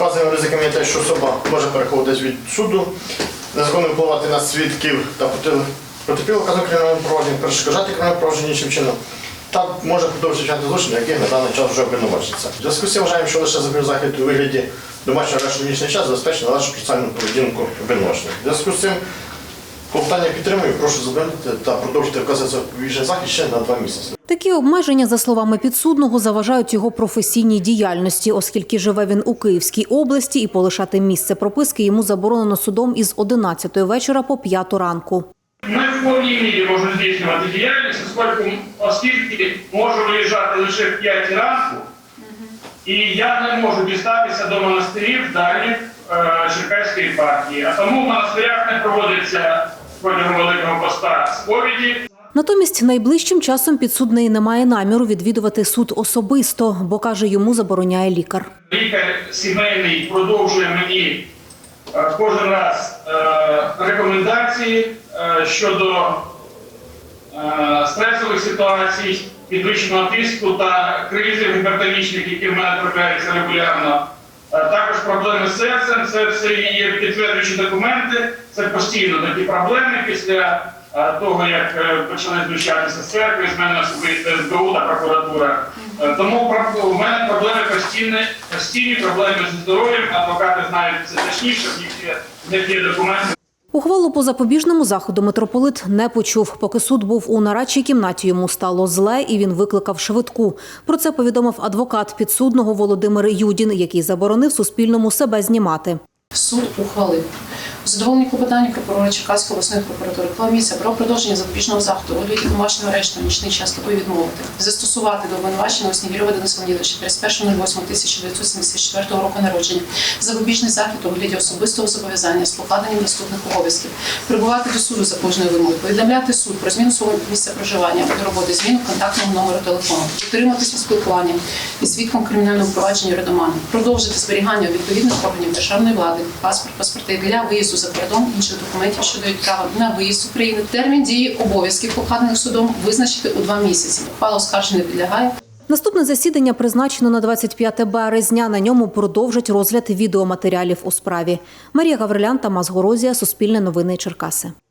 Вказаними ризиками те, що особа може переходити від суду, незаконно впливати на свідків та потерпілих вказаним кримінальним провадженням, перешкоджати кримінальним провадженням іншим чином. Та може продовжити злочин, який на даний час вже обвинувачується. В зв'язку з цим вважаємо, що лише запобіжний захід у вигляді домашнього арешту нічний час забезпечить належну процесуальну поведінку обвинувачених. В зв'язку з цим клопотання підтримую, прошу зупинити та продовжити вказати запобіжний захід ще на два місяці. Такі обмеження, за словами підсудного, заважають його професійній діяльності, оскільки живе він у Київській області і полишати місце прописки йому заборонено судом із 11 вечора по 5 ранку. Ми в повній мірі можемо здійснювати діяльність, оскільки, оскільки можу виїжджати лише в 5 ранку, і я не можу дістатися до монастирів далі Черкаської партії. А тому в монастирях не проводиться протягом Великого поста сповіді. Натомість найближчим часом підсудний не має наміру відвідувати суд особисто, бо каже, йому забороняє лікар. Лікар сімейний продовжує мені е, кожен раз е, рекомендації е, щодо е, стресових ситуацій, підвищеного тиску та кризів гіпертонічних, які в мене трапляються регулярно. Також проблеми з серцем, це все є підтверджуючі документи, це постійно такі проблеми після е, того, як е, почали знущатися церкви, з мене СБУ та прокуратура. Е, Тому у мене проблеми постійні, постійні проблеми зі здоров'ям, адвокати знають це точніше, в них є документи. Ухвалу по запобіжному заходу митрополит не почув. Поки суд був у нарадчій кімнаті, йому стало зле, і він викликав швидку. Про це повідомив адвокат підсудного Володимир Юдін, який заборонив Суспільному себе знімати. Суд ухвалив задоволені клопотання прокурора Черкаської обласної прокуратури Коломійця про продовження запобіжного заходу у вигляді домашнього арешту нічний час тобі відмовити, застосувати до обвинуваченого Снігірова Дениса Леонідовича 31.08.1974 року народження, запобіжний захід у вигляді особистого зобов'язання з покладенням наступних обов'язків, прибувати до суду за кожною вимогою, повідомляти суд про зміну свого місця проживання до роботи, зміну контактного номеру телефону, дотриматися спілкування із свідком кримінального провадження Редоманом, продовжити зберігання відповідних органів державної влади, паспорт, паспорти для виїзду за кордон, інших документів, що дають право на виїзд з України. Термін дії обов'язків, покладених судом, визначити у два місяці. Ухвала оскарження підлягає. Наступне засідання призначено на 25 березня. На ньому продовжать розгляд відеоматеріалів у справі. Марія Гаврилян, та Мазгорозія Суспільне новини Черкаси.